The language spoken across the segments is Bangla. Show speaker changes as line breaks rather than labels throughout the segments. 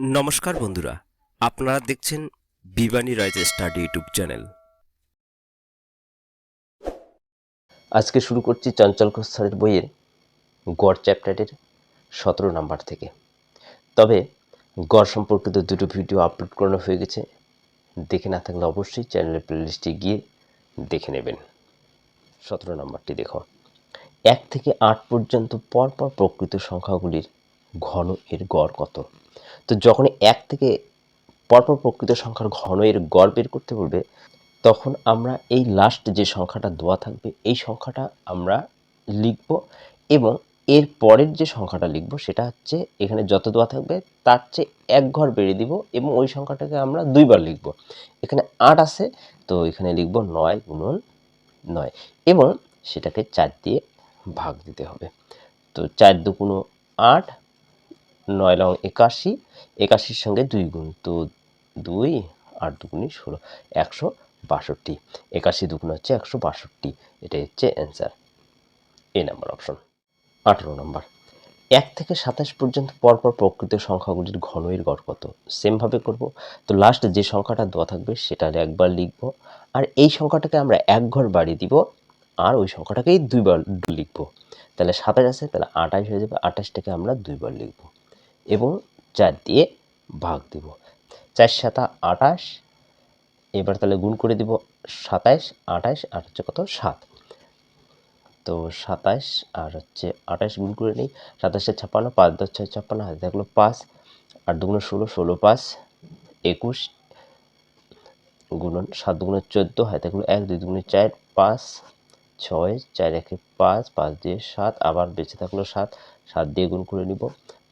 নমস্কার বন্ধুরা, আপনারা দেখছেন Bibani rise study YouTube channel.
আজকে শুরু করছি চঞ্চল ঘোষ স্যারের বইয়ের গড় চ্যাপ্টারের সতেরো নাম্বার থেকে। তবে গড় সম্পর্কিত দুটো ভিডিও আপলোড করানো হয়ে গেছে। দেখে না থাকলে অবশ্যই চ্যানেলের প্লেলিস্টে গিয়ে দেখে নেবেন। সতেরো নাম্বারটি দেখো। এক থেকে আট পর্যন্ত পরপর প্রকৃত সংখ্যাগুলির ঘন এর গড় কত? তো যখন এক থেকে পরপর প্রকৃত সংখ্যার ঘন এর গড় বের করতে বলবে, তখন আমরা এই লাস্ট যে সংখ্যাটা দেওয়া থাকবে, এই সংখ্যাটা আমরা লিখব এবং এর পরের যে সংখ্যাটা লিখব সেটা হচ্ছে এখানে যত দেওয়া থাকবে তার চেয়ে এক ঘর বেড়ে দিব এবং ওই সংখ্যাটাকে আমরা দুইবার লিখব। এখানে আট আছে, তো এখানে লিখব নয় গুণন নয় এবং সেটাকে চার দিয়ে ভাগ দিতে হবে। তো চার দুগুণ আট নয় লং একাশি, একাশির সঙ্গে দুই গুণ তো দুই আট দুগুণি ষোলো, একশো বাষট্টি। একাশি দুগুণ হচ্ছে একশো বাষট্টি, এটাই হচ্ছে অ্যান্সার এ নাম্বার অপশন আঠেরো নম্বর এক থেকে সাতাশ পর্যন্ত পরপর প্রকৃত সংখ্যাগুলির ঘনয়ের গড় কত? সেমভাবে করব, তো লাস্ট যে সংখ্যাটা দেওয়া থাকবে সেটা একবার লিখব, আর এই সংখ্যাটাকে আমরা এক ঘর বাড়িয়ে দিব, আর ওই সংখ্যাটাকেই দুইবার লিখব। তাহলে সাতাশ আছে, তাহলে আঠাশ হয়ে যাবে, আঠাশটাকে আমরা দুইবার লিখব। এবং চার দিয়ে ভাগ দিব। চার সাতা আঠাশ এবার তাহলে গুণ করে দিব সাতাইশ আঠাশ আর হচ্ছে কত? সাত। তো সাতাশ, আর হচ্ছে আঠাশ গুণ করে নিই, সাতাশে ছাপ্পান্ন পাঁচ দশ ছয় ছাপ্পান্ন, হাতে থাকল পাঁচ, আট দুগুণ ষোলো ষোলো পাঁচ, একুশ গুণন সাত দুগুণ চোদ্দ, হাতে থাকল এক, দুই দুগুণে চার, পাঁচ, ছয়, চার একে পাঁচ পাঁচ দিয়ে সাত, আবার বেঁচে থাকল সাত সাত দিয়ে গুণ করে নিব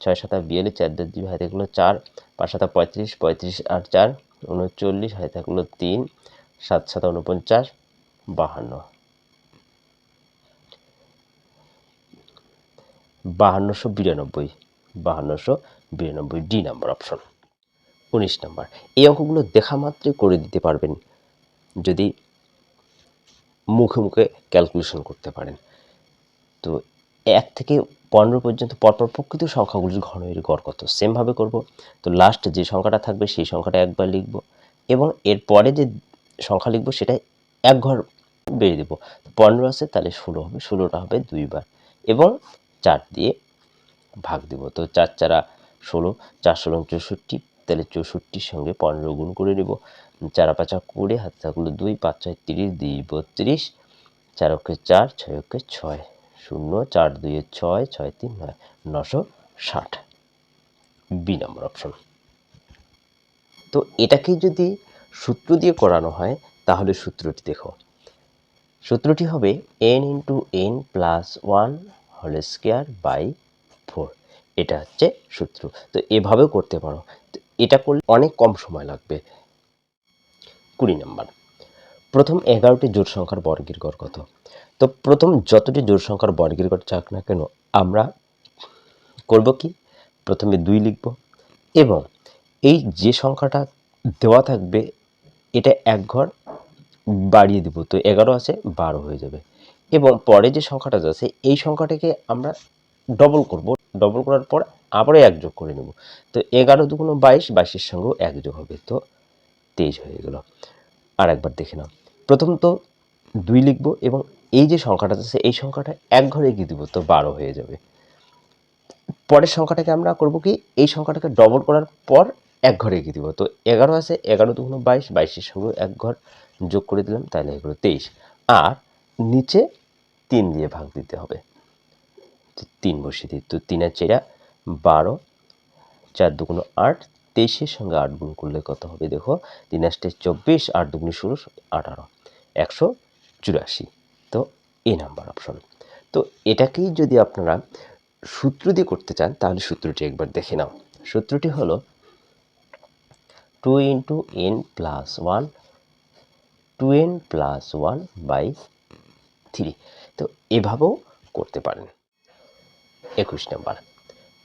ছয় সাতা বিয়াল্লিশ চার দিয়ে দুই, হাতে থাকল চার। পাঁচ সাতা পঁয়ত্রিশ পঁয়ত্রিশ আট চার। উনচল্লিশ, হাতে থাকল তিন। সাত সাতা উনপঞ্চাশ, বাহান্ন। বাহান্নশো বিরানব্বই বাহান্নশো বিরানব্বই ডি নাম্বার অপশন। উনিশ নাম্বার, এই অঙ্কগুলো দেখা মাত্রই করে দিতে পারবেন, যদি মুখে মুখে ক্যালকুলেশন করতে পারেন। তো এক থেকে পনেরো পর্যন্ত পরপর প্রকৃত সংখ্যাগুলির ঘনের গড় কত সেমভাবে করব। তো লাস্ট যে সংখ্যাটা থাকবে, সেই সংখ্যাটা একবার লিখব এবং এর পরে যে সংখ্যা লিখব, সেটা এক ঘর বেড়ে দেবো। পনেরো আছে, তাহলে ষোলো হবে। ষোলোটা হবে দুইবার এবং চার দিয়ে ভাগ দিব। তো চার চারা ষোলো, চার ষোলো চৌষট্টি, তাহলে চৌষট্টির সঙ্গে পনেরো গুণ করে নেব। চারা পাঁচা কুড়ি, হাত থাকল দুই, পাঁচ ছয় তিরিশ, দুই বত্রিশ, চার অক্ষে চার, ছয় অক্ষে ছয়। শূন্য চার দুইয়ে ছয় ছয় তিন নয়, নশো ষাট। B number option. তো এটাকে যদি সূত্র দিয়ে করানো হয়, তাহলে সূত্রটি দেখো। সূত্রটি হবে n into n plus one whole square by four এটা হচ্ছে সূত্র। তো এভাবেও করতে পারো। এটা করলে অনেক কম সময় লাগবে। কুড়ি নাম্বার। প্রথম এগারোটি জোড় সংখ্যার বর্গের গড় কত? তো প্রথম যতটি জোড় সংখ্যার বর্গের গড় চাক না কেন, আমরা করব কি? প্রথমে দুই লিখব এবং এই যে সংখ্যাটা দেওয়া থাকবে, এটা এক ঘর বাড়িয়ে দিব। তো এগারো আছে, বারো হয়ে যাবে। এবং পরে যে সংখ্যাটা আছে, এই সংখ্যাটাকে আমরা ডবল করব। ডবল করার পর আবারও এক যোগ করে নেব। তো এগারো দুগুণ বাইশ, বাইশের সঙ্গেও এক যোগ হবে। তো তেইশ হয়ে গেল। আর একবার দেখে নাও। প্রথম তো দুই লিখব এবং এই যে সংখ্যাটা আছে এই সংখ্যাটা এক ঘরে এগিয়ে দিব তো বারো হয়ে যাবে। পরের সংখ্যাটাকে আমরা করব কি, এই সংখ্যাটাকে ডবল করার পর এক ঘরে এগিয়ে দিব। তো এগারো আছে, এগারো দুগুণ বাইশ, বাইশের সঙ্গে এক ঘর যোগ করে দিলাম, তাহলে এগুলো তেইশ। আর নিচে তিন দিয়ে ভাগ দিতে হবে। তো তিন বসিয়ে দিই, তো তিনের চেরা বারো, চার দুগুণ আট তেইশের সঙ্গে আট গুণ করলে কত হবে দেখো? তিন আষ্টে চব্বিশ, আট দুগুণ ষোলো, আঠারো। একশো চুরাশি। তো এ নাম্বার অপশন। তো এটাকেই যদি আপনারা সূত্র দিয়ে করতে চান, তাহলে সূত্রটি একবার দেখে নাও। সূত্রটি হলো two into n plus one two n plus one by three তো এভাবেও করতে পারেন। একুশ নাম্বার।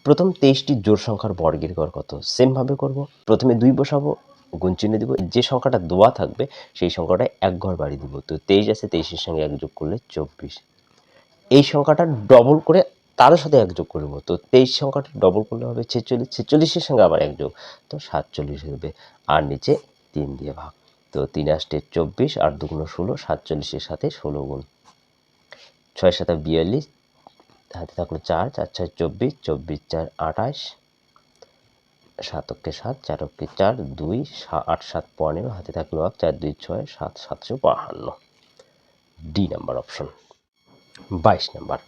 প্রথম তেইশটি জোর সংখ্যার বর্গের গড় কত? সেমভাবে করব। প্রথমে দুই বসাবো, গুণ চিহ্ন দেবো। যে সংখ্যাটা দোয়া থাকবে, সেই সংখ্যাটা এক ঘর বাড়ি দিব। তো তেইশ আছে, তেইশের সঙ্গে এক যোগ করলে চব্বিশ। এই সংখ্যাটা ডবল করে তারও সাথে এক যোগ করব। তো তেইশ সংখ্যাটা ডবল করলে হবে ছেচল্লিশ, ছেচল্লিশের সঙ্গে আবার এক যোগ। তো সাতচল্লিশ হবে আর নিচে তিন দিয়ে ভাগ। তো তিন আষ্টে চব্বিশ আর দুগুণ ষোলো, সাতচল্লিশের সাথে ষোলো গুণ। ছয় সাথে বিয়াল্লিশ হাতে থাকল চার চার, ছয়, চব্বিশ চব্বিশ, চার, আঠাশ সাতকে সাত চারকে চার, দুই আট, সাত পনেরো, হাতে থাকল এক চার, দুই, ছয়, সাত, সাতশো বাহান্ন। D number option. বাইশ নাম্বার।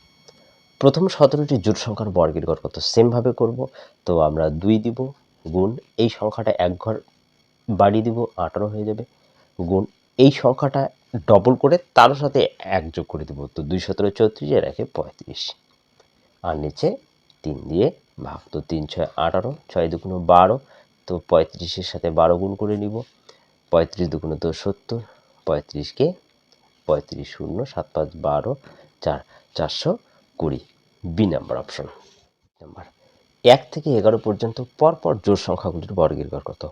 প্রথম সতেরোটি জোট সংখ্যার বর্গের ঘর কত সেমভাবে করব। তো আমরা দুই দিব, গুণ এই সংখ্যাটা এক ঘর বাড়ি দিব, আঠারো হয়ে যাবে। গুণ এই সংখ্যাটা ডবল করে তার সাথে এক যোগ করে দিব। তো দুই সতেরো চৌত্রিশ, এর একে পঁয়ত্রিশ। আর নিচে তিন দিয়ে ভাগ, তো তিন, ছয়, আঠারো, ছয় দুগুণ বারো, তো পঁয়ত্রিশের সাথে বারো গুণ করে নিব। পঁয়ত্রিশ দুগুণ তো সত্তর, পঁয়ত্রিশকে পঁয়ত্রিশ শূন্য, সাত পাঁচ বারো, চার, চারশো কুড়ি। B number option. নাম্বার, এক থেকে এগারো পর্যন্ত পরপর জোড় সংখ্যাগুলির বর্গের গড় কত?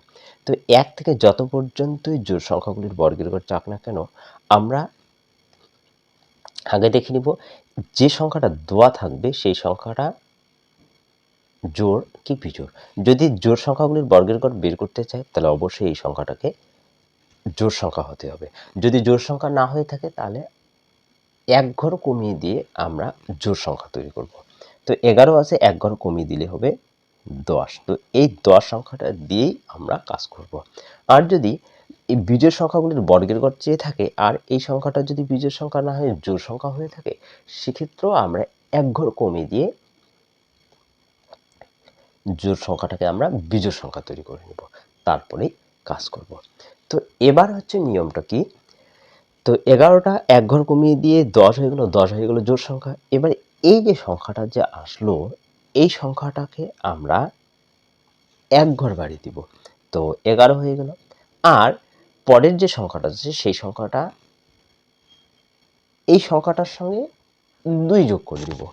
তো এক থেকে যত পর্যন্তই জোড় সংখ্যাগুলির বর্গের গড় চাক না কেন, আমরা আগে দেখে নিব, যে সংখ্যাটা দোয়া থাকবে সেই সংখ্যাটা জোড় কি বিজোড় যদি জোড় সংখ্যাগুলির বর্গের গড় বের করতে চাই তাহলে অবশ্যই এই সংখ্যাটাকে জোড় সংখ্যা হতে হবে। যদি জোড় সংখ্যা না হয়ে থাকে, তাহলে এক ঘর কমিয়ে দিয়ে আমরা জোড় সংখ্যা তৈরি করব। তো এগারো আছে, এক ঘর কমিয়ে দিলে হবে দশ। তো এই দশ সংখ্যাটা দিয়েই আমরা কাজ করব। আর যদি এই বীজের সংখ্যাগুলির বর্গের গড় চেয়ে থাকে, আর এই সংখ্যাটা যদি বীজের সংখ্যা না হয়ে, জোড় সংখ্যা হয়ে থাকে, সেক্ষেত্রেও আমরা এক ঘর কমিয়ে দিয়ে জোড় সংখ্যাটাকে আমরা বিজোড় সংখ্যা তৈরি করে নেব। তারপরেই কাজ করব। তো এবার হচ্ছে নিয়মটা কি? তো এগারোটা এক ঘর কমিয়ে দিয়ে দশ হয়ে গেলো, দশ হয়ে গেলো জোড় সংখ্যা। এবার এই যে সংখ্যাটা যে আসলো, এই সংখ্যাটাকে আমরা এক ঘর বাড়ি দিব। তো এগারো হয়ে গেল। আর পরের যে সংখ্যাটা আছে, সেই সংখ্যাটা এই সংখ্যাটার সঙ্গে দুই যোগ করে দিব।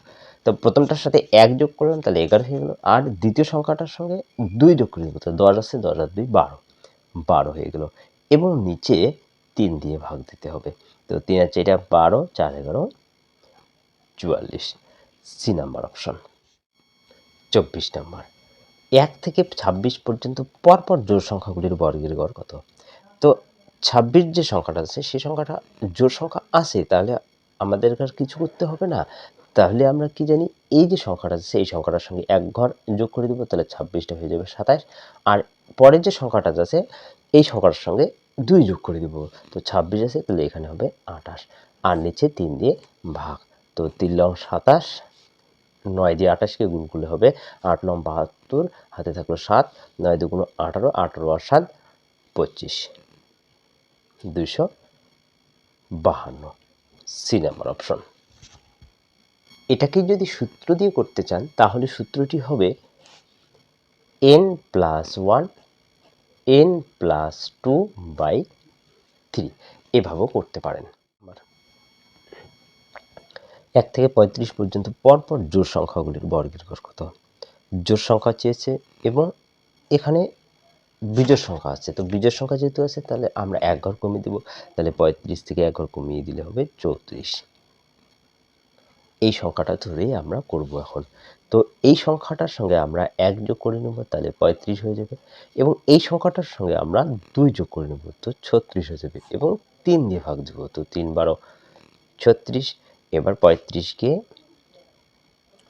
তো প্রথমটার সাথে এক যোগ করলাম, তাহলে এগারো হয়ে গেলো। আর দ্বিতীয় সংখ্যাটার সঙ্গে দুই যোগ করে দিব, তো দশ আছে, দশ আর দুই, বারো। বারো হয়ে গেলো। এবং নিচে তিন দিয়ে ভাগ দিতে হবে। তো তিন আছে এটা বারো, চার এগারো, চুয়াল্লিশ। C number option. চব্বিশ নাম্বার। এক থেকে ছাব্বিশ পর্যন্ত পরপর জোর সংখ্যাগুলির বর্গের গড় কত? তো ছাব্বিশ যে সংখ্যাটা আছে, সেই সংখ্যাটা জোড় সংখ্যা আছে, তাহলে আমাদের কাছে কিছু করতে হবে না। তাহলে আমরা কি জানি, এই যে সংখ্যাটা আছে এই সংখ্যাটার সঙ্গে এক ঘর যোগ করে দেবো, তাহলে ছাব্বিশটা হয়ে যাবে সাতাশ। আর পরের যে সংখ্যাটা আছে, এই সংখ্যাটার সঙ্গে দুই যোগ করে দেবো, তো ছাব্বিশ আছে, তাহলে এখানে হবে আঠাশ। আর নিচে তিন দিয়ে ভাগ, তো তিন লং সাতাশ, নয় দিয়ে আঠাশকে গুণ করলে হবে আট লং বাহাত্তর, হাতে থাকল সাত, নয় দুগুণ আঠারো আঠারো আর সাত, পঁচিশ। দুইশো বাহান্ন সি নাম্বার অপশন। এটাকে যদি সূত্র দিয়ে করতে চান, তাহলে সূত্রটি হবে n plus one, n plus two by three. এভাবেও করতে পারেন। এক থেকে পঁয়ত্রিশ পর্যন্ত পরপর জোড় সংখ্যাগুলির বর্গের কত? জোড় সংখ্যা চেয়েছে এবং এখানে বিজোড় সংখ্যা আছে। তো বিজোড় সংখ্যা যেহেতু আছে, তাহলে আমরা এক ঘর কমিয়ে দেবো। তাহলে পঁয়ত্রিশ থেকে এক ঘর কমিয়ে দিলে হবে চৌত্রিশ। এই সংখ্যাটা ধরেই আমরা করব এখন। তো এই সংখ্যাটার সঙ্গে আমরা এক যোগ করে নেব, তাহলে পঁয়ত্রিশ হয়ে যাবে। এবং এই সংখ্যাটার সঙ্গে আমরা দুই যোগ করে নেব, তো ছত্রিশ হয়ে যাবে। এবং তিন দিয়ে ভাগ দেবো, তো তিন বারো, ছত্রিশ। এবার পঁয়ত্রিশকে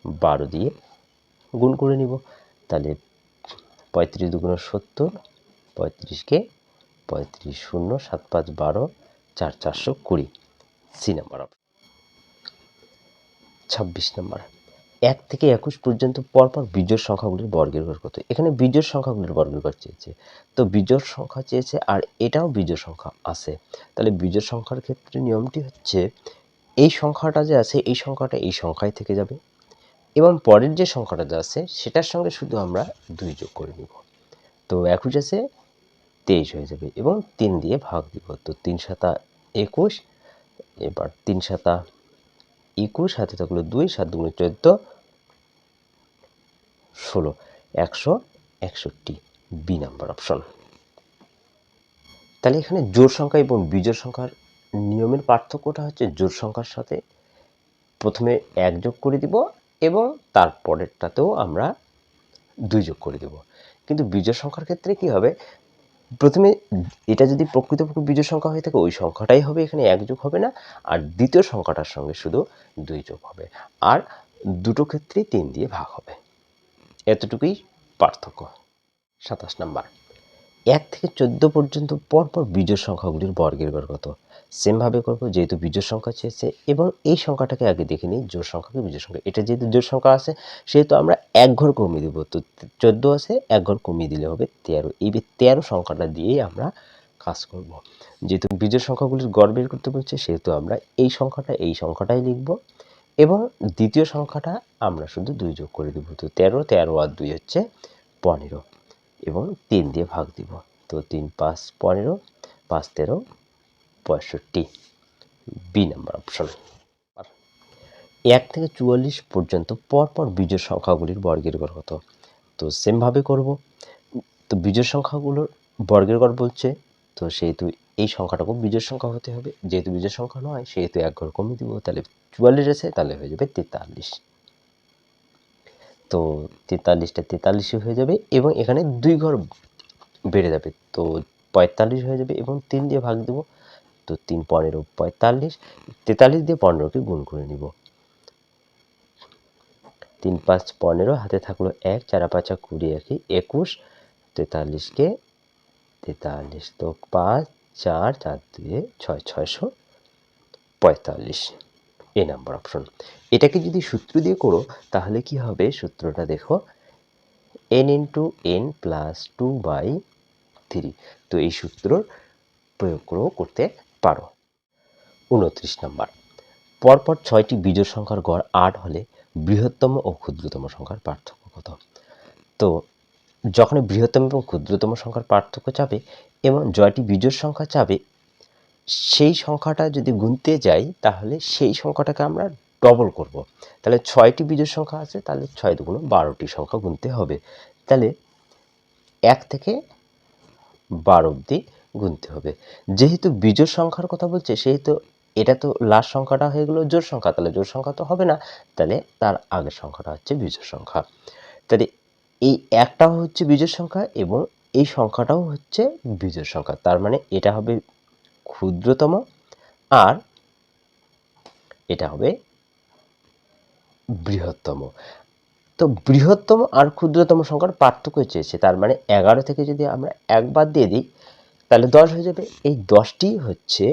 বারো দিয়ে গুণ করে নিব। তাহলে পঁয়ত্রিশ দুগুণ সত্তর পঁয়ত্রিশকে পঁয়ত্রিশ শূন্য, সাত পাঁচ বারো, চার চারশো কুড়ি। সি নাম্বার ছাব্বিশ নম্বর। এক থেকে একুশ পর্যন্ত পরপর বিজোড় সংখ্যাগুলির বর্গের ঘর কত? এখানে বিজোড় সংখ্যাগুলির বর্গের ঘর চেয়েছে। তো বিজোড় সংখ্যা চেয়েছে আর এটাও বিজোড় সংখ্যা আছে। তাহলে বিজোড় সংখ্যার ক্ষেত্রে নিয়মটি হচ্ছে, এই সংখ্যাটা যে আছে, এই সংখ্যাটা এই সংখ্যায় থেকে যাবে। এবং পরের যে সংখ্যাটা আছে, সেটার সঙ্গে শুধু আমরা দুই যোগ করে নিব। তো একুশ আছে, তেইশ হয়ে যাবে এবং তিন দিয়ে ভাগ দিব। তো তিন সাতা একুশ, এবার তিন সাতা একুশ, হাতে থাকল দুই, সাত দুগুণ চোদ্দ, ষোলো, একশো একষট্টি, বি নাম্বার অপশন। তাহলে এখানে জোড় সংখ্যা এবং বিজোড় সংখ্যার নিয়মের পার্থক্যটা হচ্ছে জোড় সংখ্যার সাথে প্রথমে এক যোগ করে দিব এবং তার পরেরটাতেও আমরা দুই যোগ করে দেব। কিন্তু বিজোড় সংখ্যার ক্ষেত্রে কি হবে? প্রথমে এটা যদি প্রকৃতপক্ষে বিজোড় সংখ্যা হয়ে থাকে, ওই সংখ্যাটাই হবে, এখানে এক যোগ হবে না। আর দ্বিতীয় সংখ্যাটার সঙ্গে শুধু দুই যোগ হবে। আর দুটো ক্ষেত্রেই তিন দিয়ে ভাগ হবে। এতটুকুই পার্থক্য। সাতাশ নাম্বার। এক থেকে চোদ্দ পর্যন্ত পরপর বিজোড় সংখ্যাগুলির বর্গের গড় কত সেমভাবে করব, যেহেতু বিজোড় সংখ্যা চেয়েছে, এবং এই সংখ্যাটাকে আগে দেখে নিই, জোড় সংখ্যাকে বিজোড় সংখ্যা? এটা যেহেতু জোড় সংখ্যা আছে, সেহেতু আমরা এক ঘর কমিয়ে দেবো। তো চোদ্দ আছে, এক ঘর কমিয়ে দিলে হবে তেরো। এই তেরো সংখ্যাটা দিয়েই আমরা কাজ করব। যেহেতু বিজোড় সংখ্যাগুলির গড় বের করতে বলছে, সেহেতু আমরা এই সংখ্যাটা, এই সংখ্যাটাই লিখব, এবং দ্বিতীয় সংখ্যাটা আমরা শুধু দুই যোগ করে দেবো। তো তেরো তেরো আর দুই হচ্ছে পনেরো। এবং তিন দিয়ে ভাগ দিব। তো তিন, পাঁচ, পনেরো, পাঁচ, তেরো, পঁয়ষট্টি। বি নাম্বার অপশন এক থেকে চুয়াল্লিশ পর্যন্ত পরপর বিজোড় সংখ্যাগুলির বর্গের গড় কত? তো সেমভাবে করব। তো বিজোড় সংখ্যাগুলোর বর্গের গড় বলছে। তো সেহেতু এই সংখ্যাটাকেও বিজোড় সংখ্যা হতে হবে। যেহেতু বিজোড় সংখ্যা নয়, সেহেতু এক ঘর কমিয়ে দিব। তাহলে চুয়াল্লিশ আছে, তাহলে হয়ে যাবে তেতাল্লিশ। তো তেতাল্লিশটা তেতাল্লিশই হয়ে যাবে এবং এখানে দুই ঘর বেড়ে যাবে। তো পঁয়তাল্লিশ হয়ে যাবে এবং তিন দিয়ে ভাগ দেবো, তো তিন পনেরো, পঁয়তাল্লিশ, তেতাল্লিশ দিয়ে পনেরোকে গুণ করে নিব। তিন পাঁচ পনেরো, হাতে থাকল এক, চারা পাঁচা কুড়ি একই একুশ, তেতাল্লিশকে তেতাল্লিশ তো পাঁচ, চার চার দুয়ে ছয়, ছয়শো পঁয়তাল্লিশ। এ নাম্বার অপশন এটাকে যদি সূত্র দিয়ে করো, তাহলে কি হবে? সূত্রটা দেখো n into n plus two by three তো এই সূত্রর প্রয়োগ করতে পারো। উনত্রিশ নাম্বার পরপর ছয়টি বিজোড় সংখ্যার গড় আট হলে বৃহত্তম ও ক্ষুদ্রতম সংখ্যার পার্থক্য কত? তো যখন বৃহত্তম এবং ক্ষুদ্রতম সংখ্যার পার্থক্য চাবে এবং জয়টি বিজোড় সংখ্যা চাবে সেই সংখ্যাটা যদি গুনতে যাই, তাহলে সেই সংখ্যাটাকে আমরা ডবল করব। তাহলে ছয়টি বিজোড় সংখ্যা আছে, তাহলে ছয় দুগুণ বারোটি সংখ্যা গুনতে হবে। তাহলে এক থেকে বারো অবধি গুনতে হবে। যেহেতু বিজোড় সংখ্যার কথা বলছে, সেহেতু এটা তো লাস্ট সংখ্যাটা হয়ে গেলো জোড় সংখ্যা, তাহলে জোড় সংখ্যা তো হবে না। তাহলে তার আগের সংখ্যাটা হচ্ছে বিজোড় সংখ্যা। তাহলে এই একটাও হচ্ছে বিজোড় সংখ্যা এবং এই সংখ্যাটাও হচ্ছে বিজোড় সংখ্যা। তার মানে এটা হবে ক্ষুদ্রতম আর এটা হবে বৃহত্তম। তো বৃহত্তম আর ক্ষুদ্রতম সংখ্যার পার্থক্য চেয়েছে তার মানে এগারো থেকে যদি আমরা এক বাদ দিয়ে দিই, তাহলে দশ হয়ে যাবে। এই দশটি হচ্ছে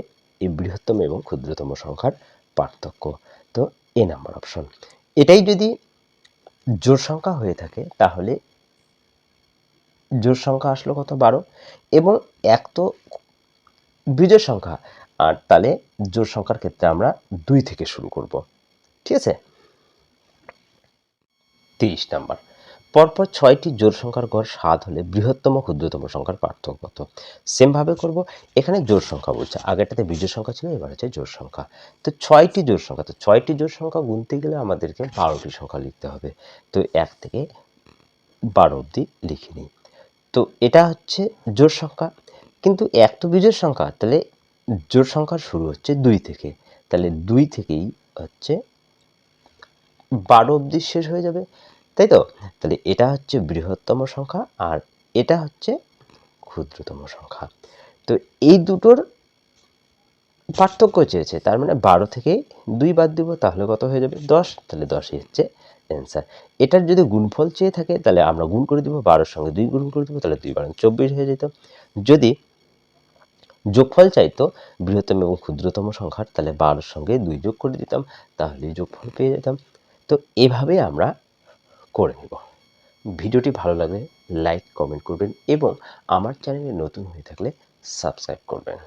এই বৃহত্তম এবং ক্ষুদ্রতম সংখ্যার পার্থক্য। তো এ নাম্বার অপশন। এটাই যদি জোড় সংখ্যা হয়ে থাকে, তাহলে জোড় সংখ্যা আসলো কত? বারো। এবং এক তো বিজোড় সংখ্যা আর তাহলে জোড় সংখ্যার ক্ষেত্রে আমরা দুই থেকে শুরু করব। ঠিক আছে? তিরিশ নাম্বার। পরপর ছয়টি জোড় সংখ্যার গড় সাত হলে বৃহত্তম, ক্ষুদ্রতম সংখ্যার পার্থক্য কত? সেমভাবে করব, এখানে জোড় সংখ্যা বলছে। আগেরটাতে বিজোড় সংখ্যা ছিল, এবার হচ্ছে জোড় সংখ্যা। তো ছয়টি জোড় সংখ্যা, তো ছয়টি জোড় সংখ্যা গুনতে গেলে আমাদেরকে বারোটি সংখ্যা লিখতে হবে। তো এক থেকে বারো অবধি লিখে নিই। তো এটা হচ্ছে জোড় সংখ্যা। কিন্তু এক তো বিজোড় সংখ্যা, তাহলে জোড় সংখ্যা শুরু হচ্ছে দুই থেকে। তাহলে দুই থেকেই হচ্ছে বারো অবধি শেষ হয়ে যাবে, তাই তো? তাহলে এটা হচ্ছে বৃহত্তম সংখ্যা আর এটা হচ্ছে ক্ষুদ্রতম সংখ্যা। তো এই দুটোর পার্থক্য চেয়েছে, তার মানে বারো থেকে দুই বাদ দিব, তাহলে কত হয়ে যাবে? দশ, তাহলে দশই হচ্ছে অ্যান্সার এটার যদি গুণফল চেয়ে থাকে, তাহলে আমরা গুণ করে দিব বারোর সঙ্গে দুই গুণ করে দেবো, তাহলে দুই বারো চব্বিশ হয়ে যেত। যদি যোগফল চাইতো, বৃহত্তম এবং ক্ষুদ্রতম সংখ্যার, তাহলে বারোর সঙ্গে দুই যোগ করে দিতাম তাহলে যোগফল পেয়ে যেতাম। তো এভাবে আমরা করে নেব। ভিডিওটি ভালো লাগলে লাইক, কমেন্ট করবেন এবং আমার চ্যানেলে নতুন হয়ে থাকলে সাবস্ক্রাইব করবেন।